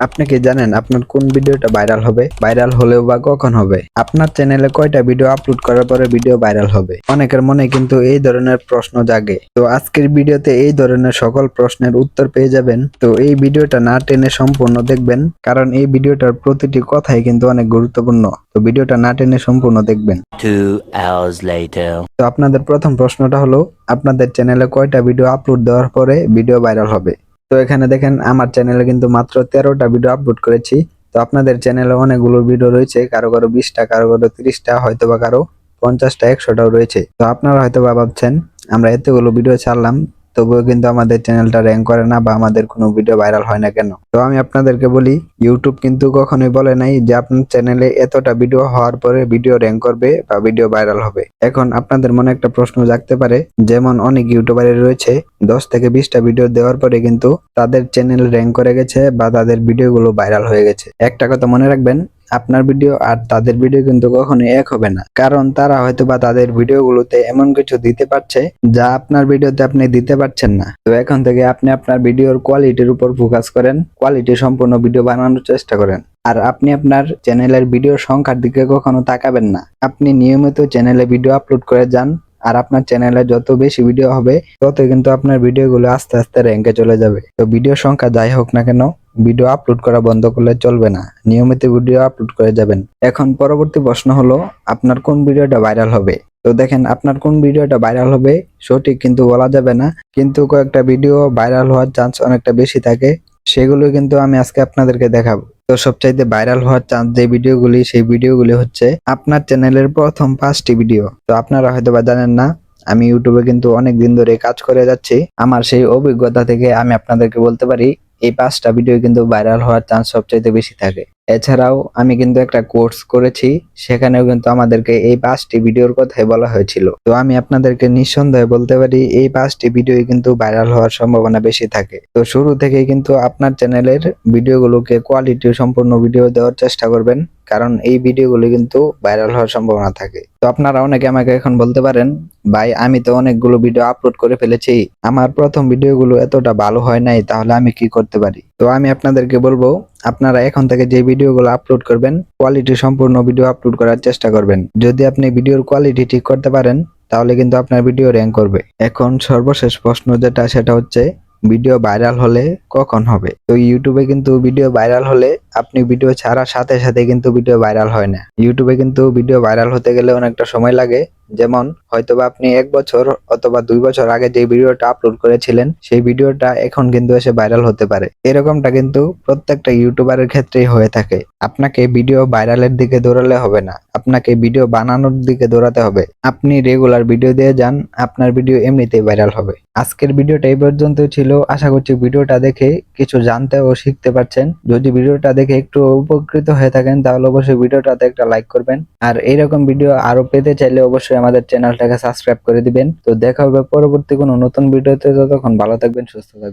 আপনি কি জানেন আপনার কোন ভিডিওটা ভাইরাল হবে? ভাইরাল হলেও বা কখন হবে? আপনার চ্যানেলে কয়টা ভিডিও আপলোড করার পরে ভিডিও ভাইরাল হবে? অনেকের মনে কিন্তু এই ধরনের প্রশ্ন জাগে। তো আজকের ভিডিওতে এই ধরনের সকল প্রশ্নের উত্তর পেয়ে যাবেন। তো এই ভিডিওটা না টেনে সম্পূর্ণ দেখবেন কারণ এই ভিডিওটার প্রতিটি কথাই কিন্তু অনেক গুরুত্বপূর্ণ। তো ভিডিওটা না টেনে সম্পূর্ণ দেখবেন. তো আপনাদের প্রথম প্রশ্নটা হলো আপনাদের চ্যানেলে কয়টা ভিডিও আপলোড দেওয়ার পরে ভিডিও ভাইরাল হবে? তো এখানে দেখেন, আমার চ্যানেলে কিন্তু মাত্র তেরোটা ভিডিও আপলোড করেছি। তো আপনাদের চ্যানেলে অনেকগুলো ভিডিও রয়েছে, কারও কারও বিশটা, কারও কারও তিরিশটা হয়তো বা কারও পঞ্চাশটা, একশোটাও রয়েছে। তো আপনারা হয়তো বা ভাবছেন, আমরা এতগুলো ভিডিও ছাড়লাম তবুও কিন্তু আমাদের চ্যানেলটা র্যাঙ্ক করে না বা আমাদের কোনো ভিডিও ভাইরাল হয় না কেন? তো আমি আপনাদেরকে বলি ইউটিউব কিন্তু কখনোই বলে নাই যে আপনার চ্যানেলে এতটা ভিডিও হওয়ার পরে ভিডিও র্যাঙ্ক করবে বা ভিডিও ভাইরাল হবে। এখন আপনাদের মনে একটা প্রশ্ন জাগতে পারে, যেমন অনেক ইউটিউবারের রয়েছে, দশ থেকে বিশটা ভিডিও দেওয়ার পরে কিন্তু তাদের চ্যানেল র্যাঙ্ক করে গেছে বা তাদের ভিডিওগুলো ভাইরাল হয়ে গেছে। একটা কথা মনে রাখবেন আপনার ভিডিও আর তাদের ভিডিও কিন্তু কখনোই এক হবে না। কারণ তারা হয়তো বা তাদের ভিডিওগুলোতে এমন কিছু দিতে পারছে যা আপনার ভিডিওতে আপনি দিতে পারছেন না। তো এখন থেকে আপনি আপনার ভিডিওর কোয়ালিটির উপর ফোকাস করেন কোয়ালিটি সম্পূর্ণ ভিডিও বানানোর চেষ্টা করেন। আর আপনি আপনার চ্যানেলের ভিডিও সংখ্যার দিকে কখনো তাকাবেন না। আপনি নিয়মিত চ্যানেলে ভিডিও আপলোড করে যান, আর আপনার চ্যানেলে যত বেশি ভিডিও হবে তত কিন্তু আপনার ভিডিওগুলো আস্তে আস্তে র্যাঙ্কে চলে যাবে। তো ভিডিও সংখ্যা যাই হোক না কেন ভিডিও আপলোড করা বন্ধ করলে চলবে না। নিয়মিত ভিডিও আপলোড করে যাবেন। এখন পরবর্তী প্রশ্ন হলো, আপনার কোন ভিডিওটা ভাইরাল হবে? তো দেখেন, আপনার কোন ভিডিওটা ভাইরাল হবে সঠিক কিন্তু বলা যাবে না, কিন্তু কয়েকটা ভিডিও ভাইরাল হওয়ার চান্স অনেকটা বেশি থাকে, সেগুলো কিন্তু আমি আজকে আপনাদেরকে দেখাবো। তো সবচাইতে ভাইরাল হওয়ার চান্স যে ভিডিওগুলি, সেই ভিডিওগুলি হচ্ছে আপনার চ্যানেলের প্রথম পাঁচটি ভিডিও তো আপনারা হয়তো বা জানেন না, আমি ইউটিউবে কিন্তু অনেক দিন ধরে কাজ করে যাচ্ছি। আমার সেই অভিজ্ঞতা থেকে আমি আপনাদেরকে বলতে পারি এই পাঁচটা ভিডিও কিন্তু ভাইরাল হওয়ার চান্স সবচাইতে বেশি থাকে। এছাড়াও আমি কিন্তু একটা কোর্স করেছি, সেখানেও কিন্তু আমাদেরকে এই পাঁচটি ভিডিওর কথাই বলা হয়েছিল। তো আমি আপনাদেরকে নিঃসন্দেহে বলতে পারি, এই পাঁচটি ভিডিও কিন্তু ভাইরাল হওয়ার সম্ভাবনা বেশি থাকে। তো শুরু থেকেই কিন্তু আপনার চ্যানেলের ভিডিওগুলোকে কোয়ালিটি সম্পূর্ণ ভিডিও দেওয়ার চেষ্টা করবেন, কারণ এই ভিডিওগুলো কিন্তু ভাইরাল হওয়ার সম্ভাবনা থাকে। তো আপনারা অনেকে আমাকে এখন বলতে পারেন ভাই, আমি তো অনেকগুলো ভিডিও আপলোড করে ফেলেছি। আমার প্রথম ভিডিওগুলো এতটা ভালো হয় নাই, তাহলে আমি কি করতে পারি? তো আমি আপনাদেরকে বলব, আপনারা এখন থেকে যে ভিডিওগুলো আপলোড করবেন কোয়ালিটি সম্পূর্ণ ভিডিও আপলোড করার চেষ্টা করবেন। যদি আপনি ভিডিওর কোয়ালিটি ঠিক করতে পারেন, তাহলে কিন্তু আপনার ভিডিও র্যাঙ্ক করবে। এখন সর্বশেষ প্রশ্ন যেটা, সেটা হচ্ছে ভিডিও ভাইরাল হলে কখন হবে? তো ইউটিউবে কিন্তু ভিডিও ভাইরাল হলে আপনি ভিডিও ছাড়ার সাথে সাথে কিন্তু ভিডিও ভাইরাল হয় না। ইউটিউবে কিন্তু ভিডিও ভাইরাল হতে গেলে অনেকটা সময় লাগে। যেমন হয়তোবা আপনি এক বছর অথবা দুই বছর আগে যে ভিডিওটা আপলোড করেছিলেন, সেই ভিডিওটা এখন কিন্তু এসে ভাইরাল হতে পারে। এরকমটা কিন্তু প্রত্যেকটা ইউটিউবারের ক্ষেত্রেই হয়ে থাকে। আপনাকে ভিডিও ভাইরালের দিকে দৌড়ালে হবে না। আপনাকে ভিডিও বানানোর দিকে দৌড়াতে হবে। আপনি রেগুলার ভিডিও দিয়ে যান, আপনার ভিডিও এমনিতেই ভাইরাল হবে। আজকের ভিডিওটা এই পর্যন্ত ছিল। আশা করছি ভিডিওটা দেখে কিছু জানতে ও শিখতে পারছেন। যদি ভিডিওটা দেখে একটু উপকৃত হয়ে থাকেন, তাহলে অবশ্যই ভিডিওটাতে একটা লাইক করবেন। আর এইরকম ভিডিও আরও পেতে চাইলে অবশ্যই আমাদের চ্যানেলটাকে সাবস্ক্রাইব করে দিবেন। তো দেখা হবে পরবর্তী কোনো নতুন ভিডিওতে। ততক্ষণ ভালো থাকবেন, সুস্থ থাকবেন।